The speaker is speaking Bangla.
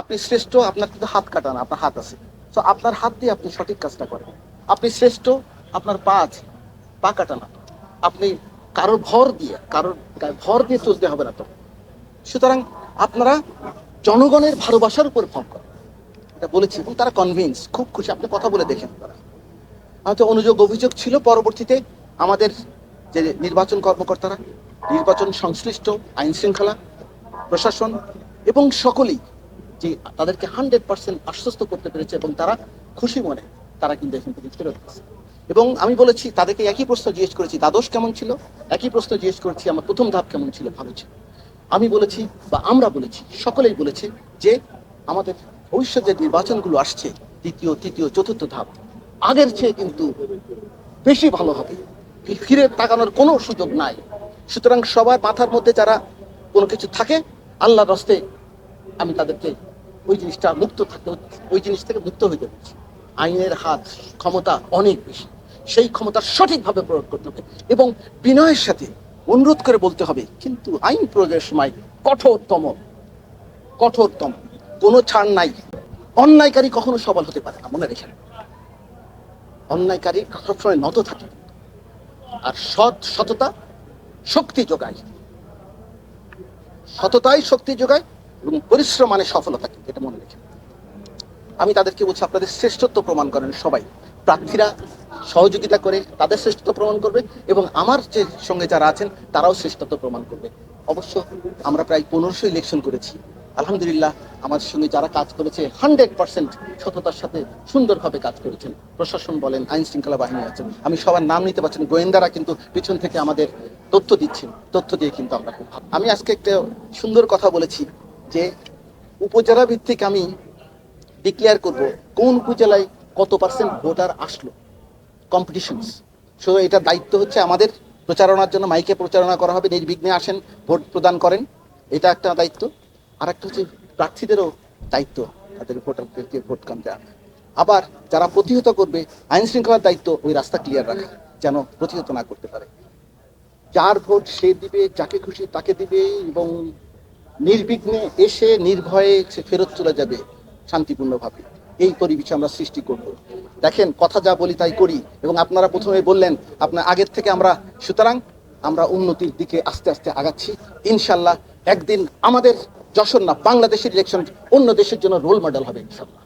আপনি শ্রেষ্ঠ, আপনার কিন্তু হাত কাটা না, আপনার হাত আছে। তো আপনার হাত দিয়ে আপনি সঠিক কাজটা করেন। আপনি শ্রেষ্ঠ, আপনার পা আছে, পা কাটা না। আপনি কারোর ভর দিয়ে, কারোর ভর দিয়ে চলতে হবে না তো। সুতরাং আপনারা জনগণের ভালোবাসার উপর ভর করেন। এটা বলেছি এবং তারা কনভিন্স খুব খুশি, আপনি কথা বলে দেখেন তারা। হয়তো অনুযোগ, অভিযোগ ছিল পরবর্তীতে আমাদের যে নির্বাচন কর্মকর্তারা, নির্বাচন সংশ্লিষ্ট আইন শৃঙ্খলা প্রশাসন এবং সকলেই যে তাদেরকে হান্ড্রেড পার্সেন্ট আশ্বস্ত করতে পেরেছে এবং তারা খুশি মনে তারা কিন্তু এখান থেকে ফেরত গেছে। এবং আমি বলেছি, তাদেরকে একই প্রশ্ন জিজ্ঞেস করেছি, দ্বাদশ কেমন ছিল? একই প্রশ্ন জিজ্ঞেস করেছি, আমার প্রথম ধাপ কেমন ছিল? ভালো ছিল। আমি বলেছি বা আমরা বলেছি, সকলেই বলেছে যে আমাদের ভবিষ্যৎ যে নির্বাচনগুলো আসছে, দ্বিতীয়, তৃতীয়, চতুর্থ ধাপ, আগের চেয়ে কিন্তু বেশি ভালো হবে। ফিরে তাকানোর কোনো সুযোগ নাই। সুতরাং সবার মাথার মধ্যে যারা কোনো কিছু থাকে আল্লাহ রস্তে আমি তাদেরকে ওই জিনিসটা মুক্ত থাকতে ওই জিনিস থেকে মুক্ত হইতে বলছি আইনের হাত, ক্ষমতা অনেক বেশি। সেই ক্ষমতা সঠিকভাবে প্রয়োগ করতে হবে এবং বিনয়ের সাথে অনুরোধ করে বলতে হবে, কিন্তু আইন প্রয়োগের সময় কঠোরতম কঠোরতম। কোনো ছাড় নাই। অন্যায়কারী কখনো সবল হতে পারে না, মনে রেখে। অন্যায়কারী সবসময় নত থাকে। আর সৎ সততা শক্তি যোগায়। সততাই শক্তি যোগায় এবং পরিশ্রম মানে সফলতা কিন্তু, এটা মনে রেখে। আমি তাদেরকে বলছি, আপনাদের শ্রেষ্ঠত্ব প্রমাণ করেন সবাই। প্রার্থীরা সহযোগিতা করে, তাদের শ্রেষ্ঠত্ব প্রমাণ করবে এবং আমার যে সঙ্গে যারা আছেন, তারাও শ্রেষ্ঠত্ব প্রমাণ করবে। অবশ্য আমরা প্রায় পনেরোশো ইলেকশন করেছি। আলহামদুলিল্লাহ, আমার সঙ্গে যারা কাজ করেছে হান্ড্রেড পার্সেন্ট সততার সাথে সুন্দরভাবে কাজ করেছেন। প্রশাসন বলেন আইন শৃঙ্খলা বাহিনী আছেন। আমি সবার নাম নিতে পারছেন গোয়েন্দারা কিন্তু পিছন থেকে আমাদের তথ্য দিচ্ছেন। তথ্য দিয়ে কিন্তু আমরা খুব আমি আজকে একটা সুন্দর কথা বলেছি। যে উপজেলা ভিত্তিক আমি ডিক্লেয়ার করব কোন উপজেলায় কত পার্সেন্ট ভোটার আসলো। কম্পিটিশনস সো এটা দায়িত্ব হচ্ছে আমাদের প্রচারণার জন্য, মাইকে প্রচারণা করা হবে, নির্বিঘ্নে আসেন, ভোট প্রদান করেন। এটা একটা দায়িত্ব। আর একটা হচ্ছে প্রার্থীদেরও দায়িত্ব, তাদের ভোটারদেরকে ভোট কাম দেওয়া। আবার যারা প্রতিহত করবে, আইন শৃঙ্খলার দায়িত্ব ওই রাস্তা ক্লিয়ার রাখা, যেন প্রতিহত না করতে পারে। যার ভোট সে দিবে, যাকে খুশি তাকে দিবে এবং নির্বিঘ্নে এসে নির্ভয়ে সে ফেরত চলে যাবে শান্তিপূর্ণভাবে। এই পরিবেশ আমরা সৃষ্টি করব। দেখেন, কথা যা বলি তাই করি এবং আপনারা প্রথমে বললেন, আপনার আগের থেকে আমরা, সুতরাং আমরা উন্নতির দিকে আস্তে আস্তে আগাচ্ছি। ইনশাল্লাহ একদিন আমাদের যশোর না, বাংলাদেশের ইলেকশন অন্য দেশের জন্য রোল মডেল হবে, ইনশাল্লাহ।